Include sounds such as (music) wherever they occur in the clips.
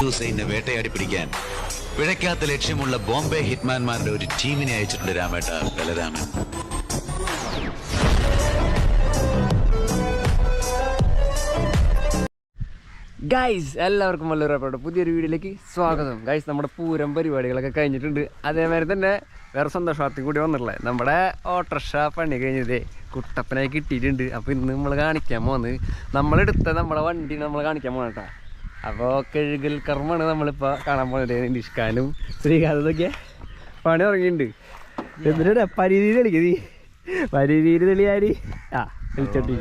ഹുസൈനെ വേട്ടയാടി പിടിക്കാൻ പിഴയ്ക്കാത്ത ലക്ഷ്യമുള്ള ബോംബെ ഹിറ്റ്മാൻമാരുടെ ഒരു ടീമിനെ അയച്ചിട്ടുണ്ട് രാമേട്ട ബലരാമൻ. ഗൈസ് എല്ലാവർക്കും വല്ലവരപ്പെട്ട പുതിയൊരു വീഡിയോയിലേക്ക് സ്വാഗതം. ഗൈസ് നമ്മുടെ പൂരം പരിപാടികളൊക്കെ കഴിഞ്ഞിട്ടുണ്ട്. അതേമാതിരി തന്നെ വേറെ സന്തോഷവാർത്തയും കൂടി വന്നിട്ടുള്ളത്. നമ്മുടെ ഓട്ടർഷ പണി കഴിഞ്ഞതേ കുട്ടപ്പനെ കിട്ടിയിട്ടുണ്ട്. അപ്പോൾ ഇന്ന് നമ്മൾ കാണിക്കാൻ പോകുന്നത് നമ്മളെടുത്ത നമ്മളെ വണ്ടി നമ്മൾ കാണിക്കാൻ പോകണം കേട്ടോ. അപ്പോൾ കഴുകൽ കർമ്മമാണ് നമ്മളിപ്പോൾ കാണാൻ പോകുന്നത് നിഷ്കാനും ശ്രീകാന്തൊക്കെ പണി തുടങ്ങിയിട്ടുണ്ട്. എന്തിനാ പരിധിയിൽ കളിക്കുന്നത് പരിധിയിൽ തെളിയാരി ആ. കളിച്ചോട്ടി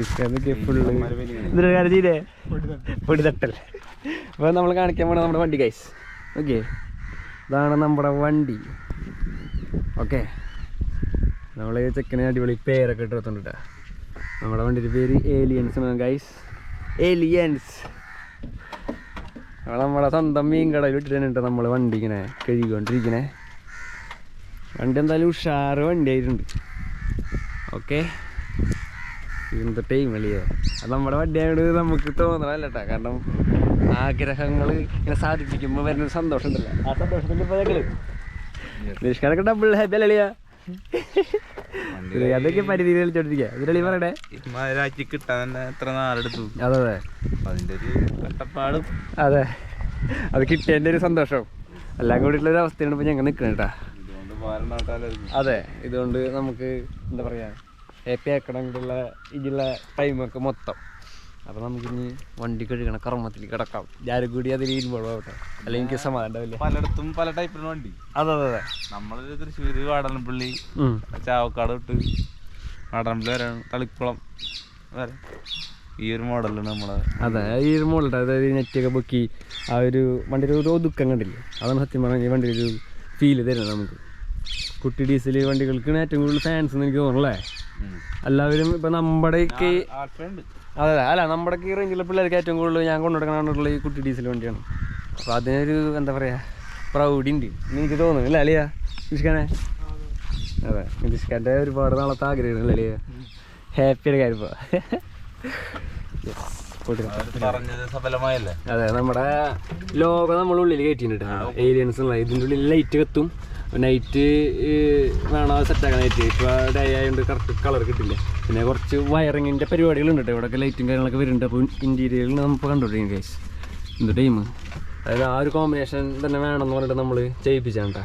നിഷ്കാനൊക്കെ ഫുള്ള് എന്നിട്ട് കരുതിയില്ലേ പൊടിതട്ടൽ. അപ്പോൾ നമ്മൾ കാണിക്കാൻ പോണ നമ്മുടെ വണ്ടി ഗൈസ് ഓക്കെ ഇതാണ് നമ്മുടെ വണ്ടി. ഓക്കെ നമ്മൾ ചെക്കനെ അടിപൊളി പേരൊക്കെ ഇട്ട് വെച്ചിട്ടുണ്ട് നമ്മുടെ വണ്ടിയുടെ പേര് ഏലിയൻസ് ആണ് ഗൈസ് ഏലിയൻസ് നമ്മളെ സ്വന്തം മീൻ കടയിൽ ഇട്ടിട്ടുണ്ട് നമ്മൾ വണ്ടി ഇങ്ങനെ കഴുകിക്കൊണ്ടിരിക്കണേ. വണ്ടി എന്തായാലും ഉഷാറ് വണ്ടി ആയിട്ടുണ്ട് ഓക്കെ ടൈം അല്ലേ അത് നമ്മുടെ വണ്ടിയായത് നമുക്ക് തോന്നണല്ല കേട്ടോ കാരണം ആഗ്രഹങ്ങൾ ഇങ്ങനെ സാധിപ്പിക്കുമ്പോൾ വരുന്നൊരു സന്തോഷം ഉണ്ടല്ലോ ആ സന്തോഷത്തിൽ ഇപ്പോൾ നിഷ്കാരൊക്കെ ഡബിൾ ഹാപ്പി അല്ലേ അതൊക്കെ പരിധിയിൽ കളിച്ചോണ്ടിരിക്കുക ഇതിലളി പറയണേ രാജ്യ കിട്ടാൻ തന്നെ എത്ര നാളെടുത്തു? അതെ അതെ. അതിന്റെ ഒരു കട്ടപ്പാടും അതെ. അത് കിട്ടിയതിന്റെ ഒരു സന്തോഷം എല്ലാം കൂടിയിട്ടുള്ള ഒരു അവസ്ഥയാണ് ഇപ്പോൾ ഞങ്ങൾ കേട്ടോ. നാട്ടാലായിരുന്നു അതെ ഇതുകൊണ്ട് നമുക്ക് എന്താ പറയുക ഹാപ്പി ആക്കണമെങ്കിലുള്ള ഇതിലുള്ള ടൈമൊക്കെ മൊത്തം. അപ്പോൾ നമുക്കിനി വണ്ടി കഴുകണ കർമ്മത്തിൽ കിടക്കാം. ഞാനും കൂടി അതിൽ ഇൻവോൾവ് ആവട്ടെ. അല്ലെങ്കിൽ എനിക്ക് സമാധാനം പലയിടത്തും പല ടൈപ്പിന് വണ്ടി. അതെ അതെ അതെ. നമ്മളൊരു തൃശ്ശൂര് വാടനപ്പള്ളി. ചാവക്കാട് തൊട്ട് വാടനപ്പള്ളി വരെ തളിക്കുളം വരെ. ഈ ഒരു മോഡലാണ് നമ്മളെ അതെ ഈ ഒരു മോഡലുണ്ട് അതായത് നെറ്റൊക്കെ പൊക്കി ആ ഒരു വണ്ടിയിൽ ഒരു ഒതുക്കം കണ്ടില്ലേ? അതാണ് സത്യം പറഞ്ഞാൽ ഈ വണ്ടിയിൽ ഒരു ഫീൽ തരുന്നത് നമുക്ക്. കുട്ടി ഡീസൽ വണ്ടികൾക്കാണ് ഏറ്റവും കൂടുതൽ ഫാൻസ് എന്ന് എനിക്ക് തോന്നുന്നല്ലേ എല്ലാവരും ഇപ്പൊ നമ്മുടെ അതെ അല്ല നമ്മുടെ ഈ റേഞ്ചിലെ പിള്ളേർക്ക് ഏറ്റവും കൂടുതൽ ഞാൻ കൊണ്ടുനടക്കണുള്ള ഈ കുട്ടി ഡീസൽ വണ്ടിയാണ്. അപ്പൊ അതിനൊരു എന്താ പറയാ പ്രൗഡി ഉണ്ട് എനിക്ക് തോന്നുന്നു അല്ലേ അലിയ? നിഷ്കാനെ? അതെ നിഷ്കാന്റെ ഒരുപാട് നാളത്തെ ആഗ്രഹമാണ് അലിയ. ഹാപ്പിയുടെ കാര്യം അതെ നമ്മുടെ ലോകം നമ്മളുള്ളിൽ കയറ്റിയിട്ടുണ്ട് ഏലിയൻസ് ഇതിന്റെ ഉള്ളിൽ ലൈറ്റ് കത്തും. നൈറ്റ് വേണം സെറ്റാക്കാൻ നൈറ്റ് ഇപ്പോൾ ഡേ ആയതുകൊണ്ട് കറക്റ്റ് കളർ കിട്ടില്ല? പിന്നെ കുറച്ച് വയറിങ്ങിന്റെ പരിപാടികളുണ്ട് കേട്ടോ. ഇവിടെയൊക്കെ ലൈറ്റും കാര്യങ്ങളൊക്കെ വരുന്നുണ്ട്. അപ്പോൾ ഇന്റീരിയറിൽ നമുക്ക് കണ്ടുപിടിക്കും കേസ് എന്ത് ടൈം അതായത് ആ ഒരു കോമ്പിനേഷൻ തന്നെ വേണമെന്ന് പറഞ്ഞിട്ട് നമ്മൾ ചെയ്യിപ്പിച്ചാണ്ട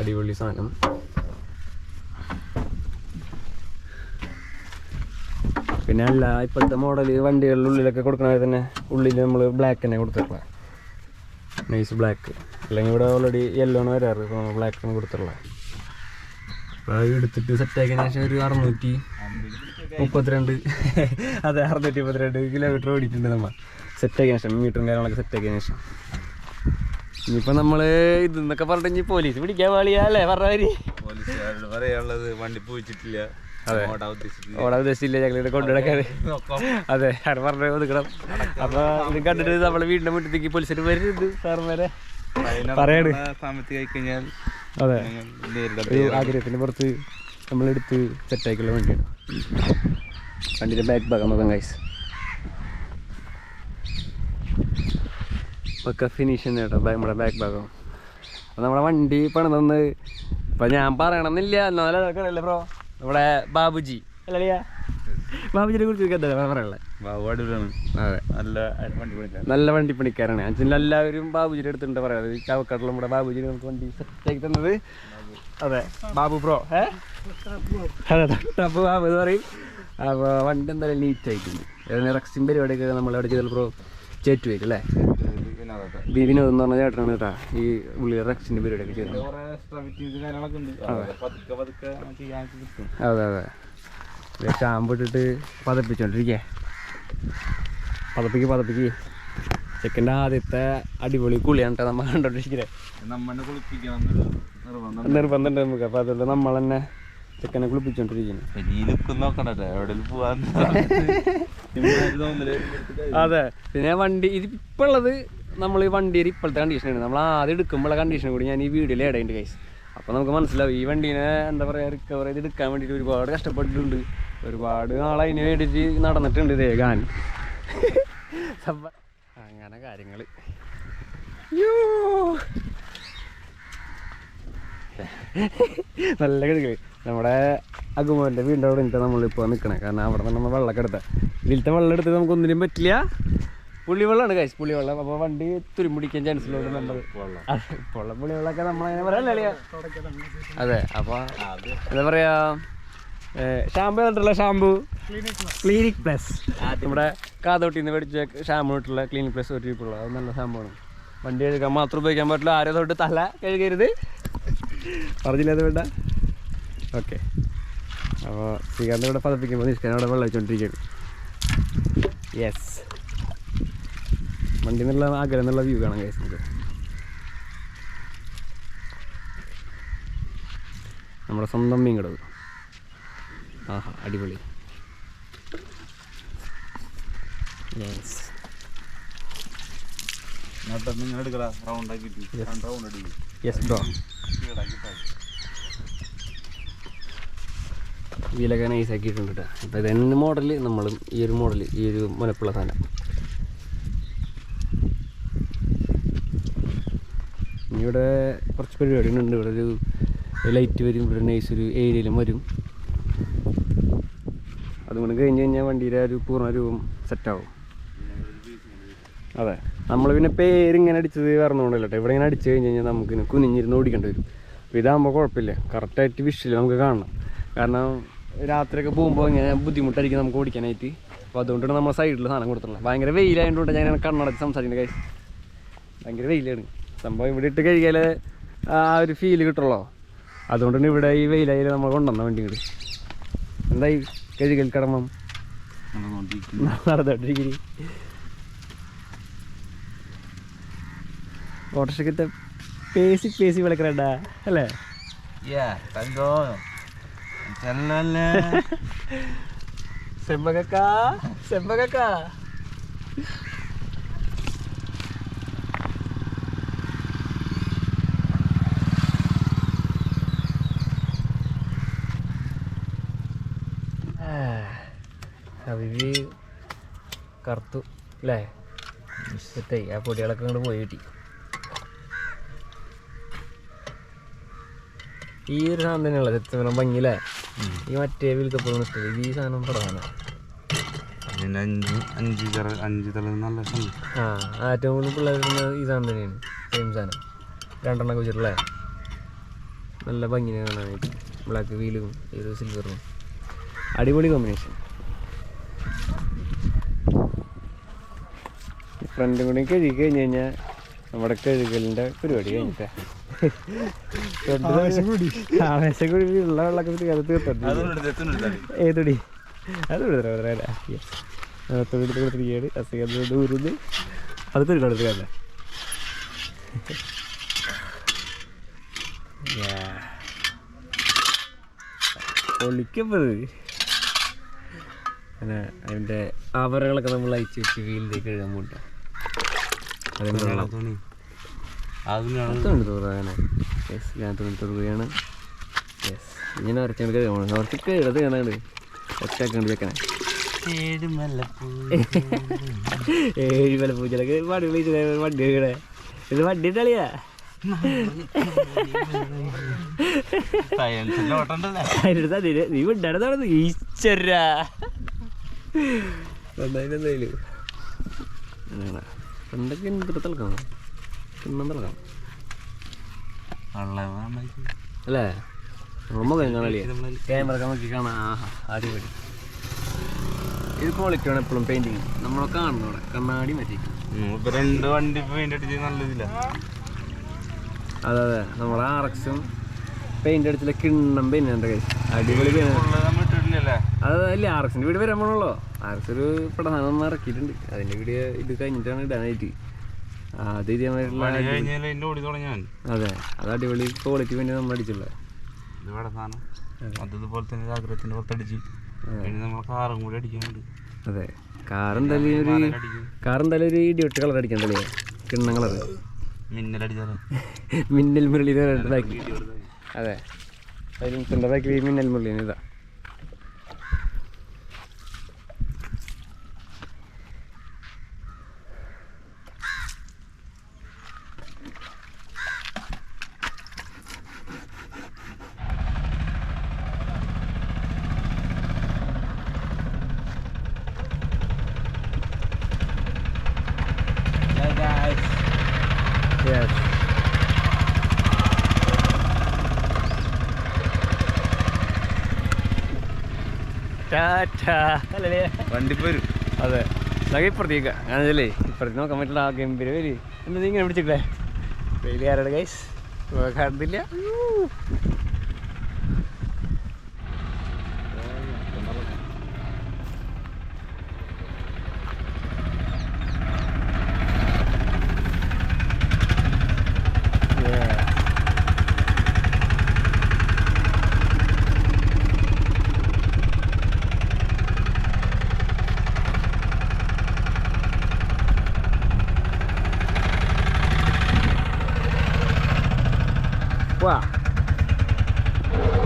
അടിപൊളി സാധനം. പിന്നെ അല്ല ഇപ്പോഴത്തെ മോഡൽ വണ്ടികളുടെ ഉള്ളിലൊക്കെ കൊടുക്കണ തന്നെ ഉള്ളിൽ നമ്മൾ ബ്ലാക്ക് തന്നെ കൊടുത്തിട്ടുള്ള നൈസ് ബ്ലാക്ക് അല്ലെങ്കിൽ ഇവിടെ ഓൾറെഡി യെല്ലോ ആണ് വരാറ്. ഇപ്പോൾ നമ്മൾ ബ്ലാക്ക് ആണ് കൊടുത്തിട്ടുള്ളത്. അപ്പോൾ അത് എടുത്തിട്ട് സെറ്റാക്കിയതിന് ശേഷം ഒരു അറുന്നൂറ്റി മുപ്പത്തിരണ്ട്. അതെ അറുന്നൂറ്റി മുപ്പത്തിരണ്ട് കിലോമീറ്റർ ഓടിയിട്ടുണ്ട് നമ്മൾ സെറ്റ് ആക്കിയ ശേഷം മീറ്ററും കാര്യങ്ങളൊക്കെ ആക്കിയ ശേഷം. ഇനിയിപ്പോൾ നമ്മൾ ഇതെന്നൊക്കെ പറഞ്ഞിട്ട് പോലീസ് പിടിക്കാൻ പാടിയാ അല്ലേ? പറഞ്ഞവര് പോലീസുകാരോട് പറയാനുള്ളത് വണ്ടി പോയിച്ചിട്ടില്ല. അതെ. ഓടാൻ ഉദ്ദേശിച്ചില്ല ഞങ്ങളിവിടെ കൊണ്ടുനടക്കാൻ നോക്കാം. അതെ പറഞ്ഞു ഒതുക്കണം. അപ്പൊ ഇത് കണ്ടിട്ട് നമ്മളെ വീടിന്റെ മുറ്റത്തേക്ക് പോലീസിന് വരരുത് സാറുമാരെ അതിനകത്ത് പറയണ്. അതെ. ആഗ്രഹത്തിന് പുറത്ത് നമ്മളെടുത്ത് സെറ്റാക്കിയുള്ള വണ്ടിയാണ്. വണ്ടിയുടെ ബാക്ക് ഭാഗം നോക്കാം ഗൈസ് ഒക്കെ ഫിനിഷ് തന്നെ കേട്ടോ നമ്മുടെ ബാക്ക് ഭാഗം. അപ്പോൾ നമ്മുടെ വണ്ടി പണിതന്ന് ഇപ്പം ഞാൻ പറയണമെന്നില്ല. എന്നാലും ബ്രോ നമ്മുടെ ബാബുജി. അല്ലേ ബാബുജിനെ കുറിച്ച് എന്താ പറയാനുള്ളത്? നല്ല വണ്ടി പണിക്കാരാണ് അച്ഛൻ എല്ലാവരും ബാബുജിയുടെ അടുത്തുണ്ട് പറയാം. ചാവക്കാട്ടിലും കൂടെ ബാബുജി നമുക്ക് വണ്ടി സെറ്റാക്കി തന്നത്. അതെ. ബാബു ബ്രോ ഏ? അതെ ബാബു എന്ന് പറയും. അപ്പോൾ വണ്ടി എന്തായാലും നീറ്റ് ആയിട്ടുണ്ട്. റക്സിൻ പരിപാടിയൊക്കെ നമ്മൾ അവിടെ ചെയ്താൽ ചേറ്റു വരും അല്ലേ? വിനോദ് എന്ന് പറഞ്ഞ ചേട്ടനാണ് കേട്ടാ. ഈ ഉള്ളി റക്സിന്റെ പരിപാടിയൊക്കെ കിട്ടും. അതെ അതെ. ഷാമ്പിട്ടിട്ട് ഷാമ്പു ഇട്ടിട്ട് പതപ്പിച്ചോണ്ടിരിക്കേ. പതപ്പിക്ക് പതപ്പിക്ക്. ചെക്കന്റെ ആദ്യത്തെ അടിപൊളി കുളിയാണ് കേട്ടോ നമ്മൾ കണ്ടോണ്ടിരിക്കുന്നത് നിർബന്ധമുണ്ട്. നമുക്ക്. അപ്പൊ അതുകൊണ്ട് നമ്മൾ തന്നെ ചെക്കനെ കുളിപ്പിച്ചോണ്ടിരിക്കുന്നു. അതെ. പിന്നെ വണ്ടി ഇത് ഇപ്പം ഉള്ളത് നമ്മൾ ഈ വണ്ടിയിൽ ഇപ്പോഴത്തെ കണ്ടീഷനാണ് നമ്മൾ ആദ്യം എടുക്കുമ്പോഴുള്ള കണ്ടീഷൻ കൂടി ഞാൻ ഈ വീഡിയോയിൽ ഇടയുണ്ട് കൈസ് അപ്പോൾ നമുക്ക് മനസ്സിലാവും ഈ വണ്ടീനെ എന്താ പറയാ റിക്കവർ ചെയ്ത് എടുക്കാൻ വേണ്ടിയിട്ട് ഒരുപാട് കഷ്ടപ്പെട്ടിട്ടുണ്ട്. ഒരുപാട് നാളെ അതിന് വേണ്ടിയിട്ട് നടന്നിട്ടുണ്ട് ഇതേ ഗാൻ. അങ്ങനെ കാര്യങ്ങൾ നല്ല കിഴക്ക് നമ്മുടെ അഗുമോന്റെ വീടിന്റെ അവിടെ നിന്നിട്ട് നമ്മളിപ്പോൾ നിൽക്കണേ കാരണം അവിടെ നിന്ന് നമ്മൾ വെള്ളമൊക്കെ എടുത്ത. ഇതിലത്തെ വെള്ളം എടുത്ത് നമുക്ക് ഒന്നിനും പറ്റില്ല. പുള്ളിവെള്ളമാണ് കഴിച്ച് പുള്ളിവെള്ളം അപ്പോൾ വണ്ടി തുരുമ്പിടിക്കാൻ ചാൻസ് ഉള്ളത് നമ്മൾ ഉള്ള പുള്ളിവെള്ളമൊക്കെ നമ്മളങ്ങനെ പറയാനല്ലേ അതെ അപ്പോൾ എന്താ പറയാ? ഷാമ്പു കണ്ടിട്ടുള്ള ഷാമ്പു ക്ലിനിക് പ്ലസ് നമ്മുടെ കാതോട്ടിൽ നിന്ന് മേടിച്ച ഷാമ്പു ഇട്ടുള്ള ക്ലിനിക് പ്ലസ് ഒരു ടീപ്പുള്ള അത് നല്ല സംഭവമാണ്. വണ്ടി കഴുകാൻ മാത്രം ഉപയോഗിക്കാൻ പറ്റില്ല. ആരോ തൊട്ട് തല കഴുകരുത്. പറഞ്ഞില്ല അത് വേണ്ട? ഓക്കെ അപ്പോൾ ശ്രീകാന്ത് ഇവിടെ പതപ്പിക്കുമ്പോൾ നിഷ്കാൻ അവിടെ വെള്ളം വെച്ചോണ്ടിരിക്കുകയാണ്. യെസ് വണ്ടി എന്നുള്ള ആഗ്രഹം എന്നുള്ള വ്യൂ കാണാൻ നമുക്ക്. നമ്മുടെ സ്വന്തം മീൻ കടവ് ആഹാ അടിപൊളി യെസ് നിങ്ങൾ എടുക്കടാ റൗണ്ട് ആക്കിയിട്ട് റൗണ്ട് അടിക്കും യെസ് അടിപൊളി. വീലൊക്കെ നൈസ് ആക്കിയിട്ടുണ്ട് കേട്ടോ അപ്പോൾ ഇതന്നെ മോഡൽ നമ്മളും ഈ ഒരു മോഡൽ ഈ ഒരു മുനപ്പുള്ള സാധനം. ഇനി ഇവിടെ കുറച്ച് പരിപാടികളുണ്ട്. ഇവിടെ ഒരു ലൈറ്റ് വരും ഇവിടെ നൈസ് ഒരു ഏരിയയിലും വരും. അതുകൊണ്ട് കഴിഞ്ഞ് കഴിഞ്ഞാൽ വണ്ടിയുടെ ഒരു പൂർണ രൂപം സെറ്റാവും അതെ. നമ്മൾ പിന്നെ പേര് ഇങ്ങനെ അടിച്ചത് പറഞ്ഞുകൊണ്ടല്ലോ ഇവിടെ ഇങ്ങനെ അടിച്ചു കഴിഞ്ഞ് കഴിഞ്ഞാൽ നമുക്ക് ഇങ്ങനെ കുനിഞ്ഞിരുന്ന് ഓടിക്കേണ്ടി വരും. അപ്പോൾ ഇതാകുമ്പോൾ കുഴപ്പമില്ല. കറക്റ്റായിട്ട് വിഷിൽ നമുക്ക് കാണണം. കാരണം രാത്രിയൊക്കെ പോകുമ്പോൾ ഇങ്ങനെ ബുദ്ധിമുട്ടായിരിക്കും നമുക്ക് ഓടിക്കാനായിട്ട്. അപ്പോൾ അതുകൊണ്ടാണ് നമ്മൾ സൈഡിൽ സാധനം കൊടുത്തിട്ടുള്ളത്. ഭയങ്കര വെയിലായതുകൊണ്ട് ഞാൻ ഇങ്ങനെ കണ്ണടച്ച് സംസാരിക്കുന്ന കാര്യം ഭയങ്കര വെയിലാണ്. സംഭവം ഇവിടെ ഇട്ട് കഴിക്കാലേ ആ ഒരു ഫീൽ കിട്ടുള്ളൂ. അതുകൊണ്ടാണ് ഇവിടെ ഈ വെയിലായാലും നമ്മൾ കൊണ്ടുവന്ന വണ്ടി ഇങ്ങോട്ട് എന്തായി? കഴുകൽ കടമം നടന്നോണ്ടിരിക്കുന്നു ഓട്ടോറിക്ഷക്കത്തെ പേസി പേസി വിളക്കണ്ട അല്ലേ? തങ്കോ ചെല്ലല്ലേ? (laughs) അവിവി കറുത്തു അല്ലേ? സെറ്റായി ആ പൊടികളൊക്കെ അങ്ങോട്ട് പോയി കിട്ടി. ഈ ഒരു സാധനം തന്നെയുള്ള ചെത്തനം ഭംഗിയില്ലേ ഈ മറ്റേ വിൽക്കപ്പോഴും ഇഷ്ടം ഈ സാധനം പ്രധാന. അഞ്ച് അഞ്ച് അഞ്ച് തല നല്ല. ആ ഏറ്റവും കൂടുതൽ പിള്ളേർ ഈ സാധനം തന്നെയാണ് സെയിം സാധനം. രണ്ടെണ്ണം വെച്ചിട്ടുള്ളേ നല്ല ഭംഗിനെ കാണാനായിട്ട്. ബ്ലാക്ക് വീലും ഒരു സിൽവറും അടിപൊളി കോമ്പിനേഷൻ ഫ്രണ്ടും കൂടി കഴുകി കഴിഞ്ഞ് കഴിഞ്ഞാൽ നമ്മുടെ കഴുകലിന്റെ പരിപാടി കഴിഞ്ഞിട്ടാ. ആവേശം കൂടി. ഉള്ള വെള്ളമൊക്കെ തീർത്ത് തീർത്തണ്ട് അതൊന്നും എടുത്ത് എത്തുന്നു എടുത്താ മതി. ഏതൊടി അത് കൊടുത്തരാ തൊഴിലെടുത്ത് കൊടുത്തിരിക്കുകയാണ് അസുഖം ദൂരുന്ന് അത് കൊടുത്തില്ല പൊളിക്കപ്പത് അങ്ങനെ അതിന്റെ ആവരങ്ങളൊക്കെ നമ്മൾ അയച്ചു വെച്ച് വീലിലേക്ക് കഴുകാൻ പോട്ടോ അതിന് വെള്ളം തുണി. അതിനാണ് തുണി യെസ് ഇങ്ങനെ ഉരച്ചുകൊണ്ട് കഴുകണം ഉറച്ച് കഴുകത് കാണാണ്ട് ഒറ്റാക്കണ്ട് വെക്കണേ. ഏഴ് വില പൂജലൊക്കെ വടി വിളിച്ചത് വണ്ടി ഇവിടെ ഇത് വണ്ടി കളിയാ അതിനടുത്ത് അതിന് നീ നടന്നു ഈശ്വര. എന്തായാലും അങ്ങനെ പണ്ടൊക്കെ എന്തൊക്കെ തിളക്കാം കിണ്ണം തിളക്കാം അല്ലേ? മുഖം കാണാല്ലേ ക്യാമറ നോക്കി കാണാം. ആഹാ അടിപൊളി. ഇത് ക്വാളിറ്റിയാണ് എപ്പോഴും പെയിന്റിങ് നമ്മളെ കാണുന്നു അവിടെ കണ്ണാടി മാറ്റി. രണ്ട് വണ്ടി പെയിന്റ് അടിച്ച് നല്ലതില്ല അതെ അതെ. നമ്മളെ ആർക്സും പെയിന്റ് അടിച്ചില്ല കിണ്ണം പെയിന്റ് അടിപൊളി പെയിന്റ് നമ്മൾ ആർ അതല്ലേ വീട് വരാൻ പോണല്ലോ ആർക്സ് ഒരു പടം ഒന്ന് ഇറക്കിയിട്ടുണ്ട്. അതിന്റെ വീഡിയോ ഇത് കഴിഞ്ഞിട്ടാണ് ഇടാനായിട്ട് അത് ഇതേമാതിരിയുള്ള അതെ അത് അടിപൊളി ക്വാളിറ്റി വേണ്ടി നമ്മൾ അടിച്ചുള്ളത് സാധനം. തന്നെ ആഗ്രഹത്തിന്റെ പുറത്തടിച്ച് കാറും കൂടി അടിക്കുന്നുണ്ട് അതെ. കാർ എന്തായാലും ഒരു അടിക്കും. കാർ എന്തായാലും ഒരു ഇടിയൊട്ട് കളർ അടിക്കണ്ടല്ലേ കിണ്ണം കളർ മിന്നൽ മുരളി അതെ. ബാക്കിൽ മിന്നൽ മുരളി ഇതാ. ടാറ്റാ. അല്ലേ? വണ്ടി വരും അതെ. നമുക്ക് ഇപ്പുറത്തേക്ക്. അങ്ങനല്ലേ ഇപ്പുറത്ത് നോക്കാൻ പറ്റില്ല. ആ ഗംഭീര എന്താ നീ ഇങ്ങനെ പിടിച്ചിട്ടേ ആരുടെ ഗൈസ് കാണുന്നില്ല. വാ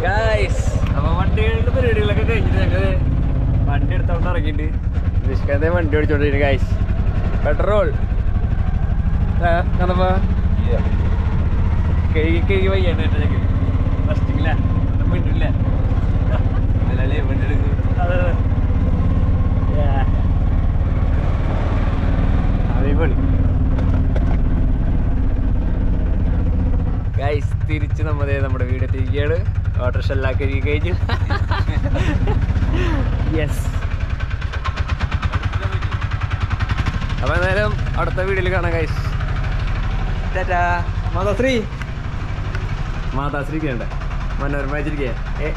ഗൈസ് അപ്പൊ വണ്ടികളുടെ പരിപാടികളൊക്കെ കഴിഞ്ഞിട്ട് ഞങ്ങൾ വണ്ടി എടുത്തോണ്ട് ഇറങ്ങിയിട്ട് നിഷ്കാന്തെ വണ്ടി ഓടിച്ചോണ്ടിരിക്കുന്നു പെട്രോൾ കഴുകി കഴുകി വയ്യാണ് എന്റെ ഞങ്ങൾ ഫസ്റ്റിങ്ങില്ല മിണ്ടില്ല അല്ലേ വണ്ടി എടുക്കും അതെ അതെ Yeah. അടിപൊളി ഗൈസ് തിരിച്ച് നമ്മതേ നമ്മുടെ വീട് എത്തിയിരിക്കുകയാണ്. ഓട്ടോറിക്ഷ എല്ലാം കഴുകി കഴിഞ്ഞു യെസ് അപ്പൊ എന്തായാലും അടുത്ത വീഡിയോയിൽ കാണാം കൈസ് ടാറ്റാ. മാതാശ്രീ. മാതാശ്രീക്ക് വേണ്ട. മനോരമ വെച്ചിരിക്കേ.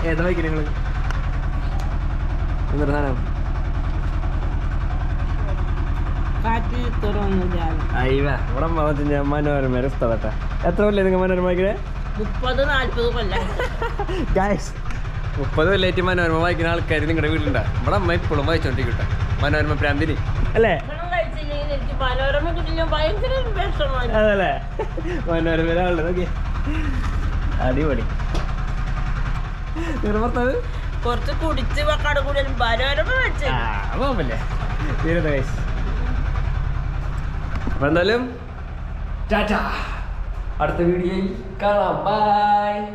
ഏതാ വയ്ക്കില്ല നിങ്ങൾ എന്നിട്ട് സാധനം? ഇവിടെ മനോരമ ഉസ്താദട്ടാ. എത്ര കൊല്ലേ നിങ്ങൾ മനോരമ വായിക്കണേ മുപ്പത് നാല്പത് കൊല്ലം. ഗായ്സ് മുപ്പത് കൊല്ലായിട്ട് മനോരമ വായിക്കുന്ന ആൾക്കാർ നിങ്ങളുടെ വീട്ടിലുണ്ടാ? ഇവിടെ അമ്മ ഇപ്പോഴും വായിച്ചോണ്ടിരിക്കട്ടെ. മനോരമ പ്രാന്തിന് അല്ലേ? ഭക്ഷണം കഴിച്ചില്ലെങ്കിൽ എനിക്ക് മനോരമ കിട്ടില്ല ഭയങ്കര വിഷമമായി. അതല്ലേ? മനോരമ ആളുടെ നോക്കി അടിപൊളി. കുറച്ച് കുടിച്ച് വെക്കാട് കൂടി മനോരമ വെച്ച്. ആ പോകല്ലേ തീരത്തെ ഗൈസ് അപ്പൊ എന്തായാലും ടാറ്റ. അടുത്ത വീഡിയോയിൽ Kalah, bye.